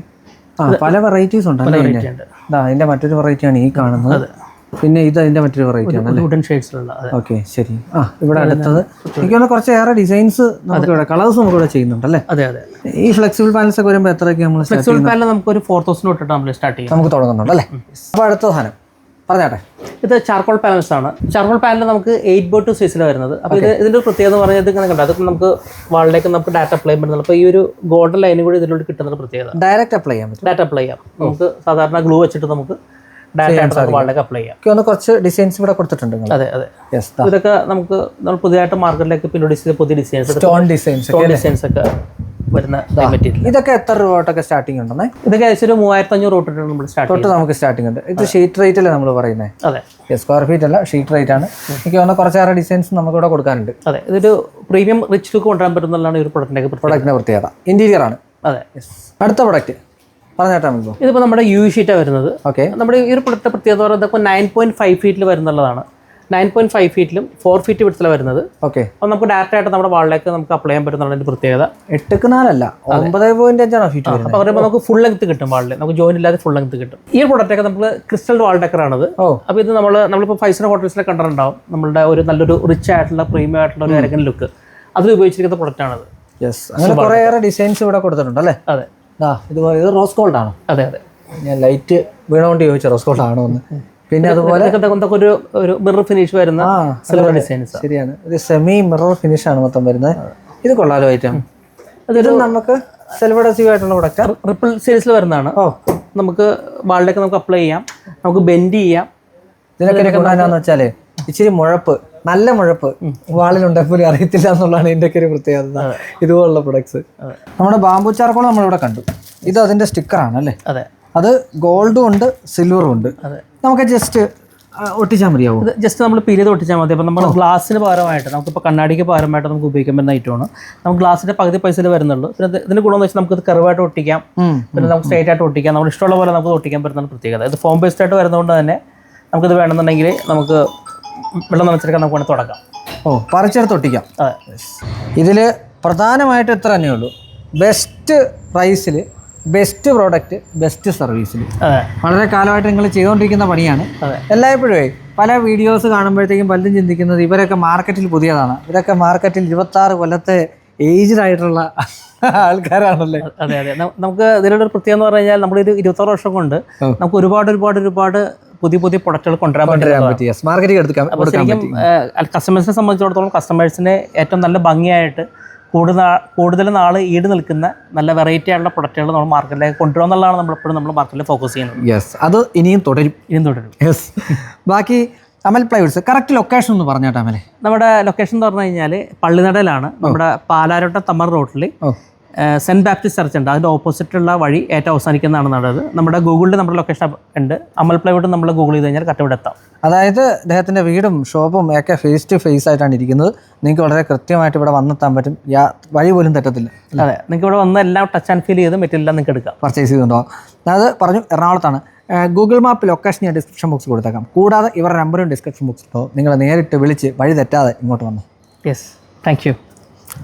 പല വെറൈറ്റീസ് ഉണ്ട്. അതിന്റെ മറ്റൊരു വെറൈറ്റി ആണ് ഈ കാണുന്നത്. പിന്നെ ഇത് അതിന്റെ മറ്റൊരു വെറൈറ്റി ആണ് വുഡൻ ഷെയ്ഡ്സിലുള്ള ഓക്കെ ശരി. ആ ഇവിടെ അടുത്തത്. എനിക്ക് കുറച്ച് ഏറെ ഡിസൈൻസ് നമുക്ക് ഇവിടെ കളേഴ്സ് നമുക്ക് ഇവിടെ ചെയ്യുന്നുണ്ട് അല്ലേ അതെ അതെ. ഈ ഫ്ലെക്സിബിൾ പാനൽസ് ഒക്കെ വരുമ്പോൾ എത്രയൊക്കെ നമ്മൾ ഫ്ലെക്സിബിൾ പാനൽ നമുക്ക് ഒരു ഫോർ തൗസൻഡ് തൊട്ടിട്ട് നമ്മൾ സ്റ്റാർട്ട് ചെയ്യും നമുക്ക് തുടങ്ങുന്നുണ്ട് അല്ലേ? അപ്പോൾ അടുത്ത സാധനം. പറഞ്ഞാട്ടെ. ഇത് ചാർക്കോൾ പാനൽസ് ആണ്. ചാർക്കോൾ പാനൽ നമുക്ക് എയ്റ്റ് ബോട്ട് ടു സൈസിൽ വരുന്നത്. അപ്പോൾ ഇത് ഇതിന്റെ ഒരു പ്രത്യേകത പറഞ്ഞാൽ ഇത് ഇങ്ങനെ കണ്ടു? അതൊക്കെ നമുക്ക് വാളിലേക്ക് നമുക്ക് ഡാറ്റ അപ്ലൈ പറ്റുന്നത് അപ്പോൾ ഈ ഒരു ഗോൾഡൻ ലൈനും കൂടി ഇതിലൂടെ കിട്ടുന്ന പ്രത്യേകത. ഡയറക്റ്റ് അപ്ലൈ ചെയ്യാം ഡാറ്റ അപ്ലൈ ചെയ്യാം. നമുക്ക് സാധാരണ ഗ്ലൂ വെച്ചിട്ട് നമുക്ക് നമുക്ക് അപ്ലൈ ചെയ്യാം. കുറച്ച് ഡിസൈൻസ് ഇവിടെ കൊടുത്തിട്ടുണ്ട് അതെ അതെ. ഇതൊക്കെ നമുക്ക് നമ്മൾ പുതിയതായിട്ട് മാർക്കറ്റിലേക്ക് പിന്നോട് പുതിയ ഡിസൈൻസ് സ്റ്റോൺ ഡിസൈൻസ് ഡിസൈൻസ് ഒക്കെ വരുന്ന മെറ്റീരിയൽ ഇതൊക്കെ എത്ര രൂപ തൊട്ടൊക്കെ സ്റ്റാർട്ടിംഗ് ഉണ്ടെന്നേ? ഇതൊക്കെ ഏകദേശം ഒരു മൂവായിരത്തി അഞ്ഞൂറ് തൊട്ടിട്ട് നമ്മൾ സ്റ്റാർട്ട് തൊട്ട് നമുക്ക് സ്റ്റാർട്ടിംഗ് ഉണ്ട്. ഇത് ഷീറ്റ് റേറ്റ് അല്ലേ നമ്മൾ പറയുന്നത് അതെ. സ്ക്വയർ ഫീറ്റ് അല്ല ഷീറ്റ് റേറ്റ് ആണ്. എനിക്ക് തോന്നുന്ന കുറച്ചേറെ ഡിസൈൻസ് നമുക്ക് ഇവിടെ കൊടുക്കാനുണ്ട്. അതെ. ഇതൊരു പ്രീമിയം റിച്ച് ലുക്ക് കൊണ്ടുവരാൻ പറ്റുന്നതാണ് ഈ ഒരു പ്രൊഡക്റ്റിന്റെ പ്രത്യേകത. പ്രൊഡക്റ്റിന്റെ പ്രത്യേകത. ഇന്റീരിയർ ആണ്. അതെ. അടുത്ത പ്രൊഡക്റ്റ് പറഞ്ഞേട്ടാ നമുക്ക് ഇതിപ്പോൾ നമ്മുടെ യു ഷീറ്റാണ് വരുന്നത്. ഓക്കെ നമ്മുടെ ഈ ഒരു പ്രൊഡക്റ്റ് പ്രത്യേകത പറയുന്നത് ഇപ്പോൾ നയൻ പോയിന്റ് ഫൈവ് ഫീറ്റിൽ വരുന്നുള്ളതാണ്. നയൻ പോയിന്റ് ഫൈവ് ഫീറ്റിലും ഫോർ ഫീറ്റ് വിടത്തിലാണ് വരുന്നത്. ഓക്കെ അപ്പോൾ നമുക്ക് ഡയറക്റ്റ് ആയിട്ട് നമ്മുടെ വാളിലേക്ക് നമുക്ക് അപ്ലൈ ചെയ്യാൻ പറ്റുന്നതാണ് പ്രത്യേകത. എട്ടുക്ക് നാലല്ല ഒമ്പത് പോയിന്റ് അഞ്ചാണോ ഫീറ്റ് അപ്പോൾ പറയുമ്പോൾ നമുക്ക് ഫുൾ ലെങ്ത് കിട്ടും വാളിൽ നമുക്ക് ജോയിൻ ഇല്ലാതെ ഫുൾ ലെങ്ത് കിട്ടും. ഈ പ്രൊഡക്റ്റ് ഒക്കെ നമുക്ക് ക്രിസ്റ്റൽ വാൾ ഓ. അപ്പോൾ ഇത് നമ്മൾ നമ്മളിപ്പോൾ ഫൈവ് സ്റ്റാർ ഹോട്ടൽസിലെ കണ്ടിട്ടുണ്ടാവും. നമ്മളുടെ ഒരു നല്ലൊരു റിച്ച് ആയിട്ടുള്ള പ്രീമിയം ആയിട്ടുള്ള ഒരു അരക്കൻ ലുക്ക് അതിൽ ഉപയോഗിച്ചിരിക്കുന്ന പ്രൊഡക്റ്റ് ആണത്. യെസ് അങ്ങനെ കുറേയേറെ ഡിസൈൻസ് ഇവിടെ കൊടുത്തിട്ടുണ്ട് അല്ലേ? അതെ. ഇതുപോലെ ഇത് റോസ് ഗോൾഡ് ആണോ. അതെ അതെ. ഞാൻ ലൈറ്റ് വീണോണ്ട് ചോദിച്ച റോസ് ഗോൾഡ് ആണോ എന്ന്. പിന്നെ അതുപോലെ ഒരു ഒരു മിറർ ഫിനിഷ് വരുന്ന സിൽവർ ഡിസൈൻസ് ശരിയാണ്. ഇത് സെമി മിറർ ഫിനിഷ് ആണ് മൊത്തം വരുന്നത്. ഇത് കൊള്ളാലോ ഐറ്റം അതൊരു നമുക്ക് സെൽവഡസീവ് ആയിട്ടുള്ള പ്രൊഡക്റ്റ് റിപ്പിൾ സീരീസിൽ വരുന്നതാണ്. ഓ. നമുക്ക് വാളിലേക്ക് നമുക്ക് അപ്ലൈ ചെയ്യാം. നമുക്ക് ബെൻഡ് ചെയ്യാം. ഇതിനൊക്കെ ഗുണം എന്താന്ന് വെച്ചാൽ ഇച്ചിരി മുഴപ്പ് നല്ല മുഴപ്പ്. വാളിലുണ്ടെ പോലും അറിയത്തില്ല എന്നുള്ളതാണ് എന്റെ ഒക്കെ ഒരു പ്രത്യേകത. ഇതുപോലുള്ള പ്രൊഡക്ട്സ് നമ്മുടെ ബാമ്പു ചാർക്കോൾ നമ്മളിവിടെ കണ്ടു. ഇത് അതിന്റെ സ്റ്റിക്കറാണ് അല്ലേ? അതെ. അത് ഗോൾഡും ഉണ്ട് സിൽവറും ഉണ്ട്. നമുക്ക് ജസ്റ്റ് ഒട്ടിച്ചാൽ മതിയാവും. ജസ്റ്റ് നമ്മൾ പീൽ ചെയ്ത് ഒട്ടിച്ചാൽ മതി. അപ്പോൾ നമ്മൾ ഗ്ലാസ്സിന് പകരമായിട്ട് നമുക്കിപ്പോൾ കണ്ണാടിക്ക് പകരമായിട്ട് നമുക്ക് ഉപയോഗിക്കാൻ പറ്റുന്ന ഐറ്റമാണ് നമുക്ക് ഗ്ലാസ്സിന്റെ പകുതി പൈസയിൽ വരുന്നുള്ളൂ. പിന്നെ ഇതിന്റെ ഇതിന് ഗുണമെന്ന് വെച്ചാൽ നമുക്ക് ഇത് കർവായിട്ട് ഒട്ടിക്കാം. പിന്നെ നമുക്ക് സ്ട്രൈറ്റ് ആയിട്ട് ഒട്ടിക്കാം. നമ്മൾ ഇഷ്ടമുള്ള പോലെ നമുക്ക് ഒട്ടിക്കാൻ പറ്റുന്ന പ്രത്യേകത. ഇത് ഫോം ബേസ്ഡ് ആയിട്ട് വരുന്നതുകൊണ്ട് തന്നെ നമുക്കിത് വേണമെന്നുണ്ടെങ്കിൽ നമുക്ക് വെള്ളം നനച്ചെടുക്കാൻ നമുക്ക് വേണമെങ്കിൽ തുടക്കാം. ഓ പറിച്ചെടുത്ത് ഒട്ടിക്കാം. അതെ. ഇതിൽ പ്രധാനമായിട്ട് ഇത്ര തന്നെ ഉള്ളൂ. ബെസ്റ്റ് പ്രൈസിൽ ബെസ്റ്റ് പ്രോഡക്റ്റ് ബെസ്റ്റ് സർവീസിൽ അതെ. വളരെ കാലമായിട്ട് നിങ്ങൾ ചെയ്തുകൊണ്ടിരിക്കുന്ന പണിയാണ്. അതെ. എല്ലായ്പ്പോഴേ പല വീഡിയോസ് കാണുമ്പോഴത്തേക്കും പലരും ചിന്തിക്കുന്നത് ഇവരൊക്കെ മാർക്കറ്റിൽ പുതിയതാണ്. ഇവരൊക്കെ മാർക്കറ്റിൽ ഇരുപത്താറ് കൊല്ലത്തെ ഏജ്ഡ് ആയിട്ടുള്ള ആൾക്കാരാണല്ലേ? അതെ അതെ. നമുക്ക് ഇതിലൊരു ഒരു പ്രത്യേകത എന്ന് പറഞ്ഞു കഴിഞ്ഞാൽ നമ്മളൊരു ഇരുപത്താറ് വർഷം കൊണ്ട് നമുക്ക് ഒരുപാട് ഒരുപാട് ഒരുപാട് പുതിയ പുതിയ പ്രൊഡക്റ്റുകൾ കൊണ്ടുവരാൻ പറ്റും. മാർക്കറ്റിൽ എടുക്കാൻ ശരിക്കും കസ്റ്റമേഴ്സിനെ സംബന്ധിച്ചിടത്തോളം കസ്റ്റമേഴ്സിനെ ഏറ്റവും നല്ല ഭംഗിയായിട്ട് കൂടുതൽ കൂടുതൽ നാൾ ഈട് നിൽക്കുന്ന നല്ല വെറൈറ്റി ആയിട്ടുള്ള പ്രൊഡക്റ്റുകൾ നമ്മൾ മാർക്കറ്റിലേക്ക് കൊണ്ടുവരിക എന്നുള്ളതാണ് നമ്മളെപ്പോഴും നമ്മൾ മാർക്കറ്റിൽ ഫോക്കസ് ചെയ്യുന്നത്. യെസ് അത് ഇനിയും തുടരും. ഇനിയും തുടരും. യെസ് ബാക്കി അമൽ പ്ലൈവുഡ്സ് കറക്റ്റ് ലൊക്കേഷൻ ഒന്ന് പറഞ്ഞാട്ടെ അമലെ. നമ്മുടെ ലൊക്കേഷൻ എന്ന് പറഞ്ഞു കഴിഞ്ഞാൽ പള്ളിനടയിലാണ്. നമ്മുടെ പാലാരോട്ട തമ്മർ റോട്ടിൽ സെന്റ് ബാപ്റ്റിസ്റ്റ് ചർച്ച് ഉണ്ട്. അതിന്റെ ഓപ്പോസിറ്റുള്ള വഴി ഏറ്റവും അവസാനിക്കുന്നതാണ് നല്ലത് നമ്മുടെ ഗൂഗിളിൽ നമ്മുടെ ലൊക്കേഷൻ ഉണ്ട്. അമൽ പ്ലൈവുഡ് നമ്മൾ ഗൂഗിൾ ചെയ്ത് കഴിഞ്ഞാൽ ഇവിടെ എത്താം. അതായത് അദ്ദേഹത്തിന്റെ വീടും ഷോപ്പും ഒക്കെ ഫേസ് ടു ഫേസ് ആയിട്ടാണ് ഇരിക്കുന്നത്. നിങ്ങൾക്ക് വളരെ കൃത്യമായിട്ട് ഇവിടെ വന്നെത്താൻ പറ്റും. യാ വഴി പോലും തെറ്റത്തില്ല. അതെ. നിങ്ങൾക്ക് ഇവിടെ വന്ന് എല്ലാം ടച്ച് ആൻഡ് ഫീൽ ചെയ്ത് മെറ്റീരിയൽ നിങ്ങൾക്ക് എടുക്കാം. പർച്ചേസ് ചെയ്തുകൊണ്ടോ അത് പറഞ്ഞു എറണാകുളത്താണ്. ഗൂഗിൾ മാപ്പ് ലൊക്കേഷൻ ഞാൻ ഡിസ്ക്രിപ്ഷൻ ബോക്സ് കൊടുത്തേക്കാം. കൂടാതെ ഇവരുടെ നമ്പറും ഡിസ്ക്രിപ്ഷൻ ബോക്സ് ബോക്സിലോ നിങ്ങൾ നേരിട്ട് വിളിച്ച് വഴി തെറ്റാതെ ഇങ്ങോട്ട് വന്നു. യെസ് താങ്ക് യു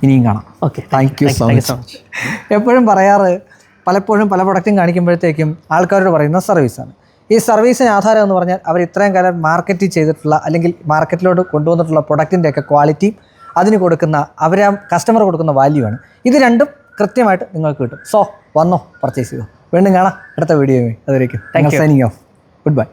ഇനിയും കാണാം. Okay thank you so much എപ്പോഴും പറയാറ് പലപ്പോഴും പല പ്രൊഡക്റ്റും കാണിക്കുമ്പോഴത്തേക്കും ആൾക്കാരോട് പറയുന്ന സർവീസാണ് ഈ സർവീസിന് ആധാരം എന്ന് പറഞ്ഞാൽ അവർ ഇത്രയും കാലം മാർക്കറ്റ് ചെയ്തിട്ടുള്ള അല്ലെങ്കിൽ മാർക്കറ്റിലോട്ട് കൊണ്ടുവന്നിട്ടുള്ള പ്രൊഡക്റ്റിന്റെയൊക്കെ ക്വാളിറ്റി അതിന് കൊടുക്കുന്ന അവർ ആ കസ്റ്റമർ കൊടുക്കുന്ന വാല്യൂ ആണ്. ഇത് രണ്ടും കൃത്യമായിട്ട് നിങ്ങൾക്ക് കിട്ടും. സോ വന്നോ പർച്ചേസ് ചെയ്തോ. വീണ്ടും കാണാം. അടുത്ത വീഡിയോ അതുവരേക്കും സൈനിങ് ഓഫ് ഗുഡ് ബൈ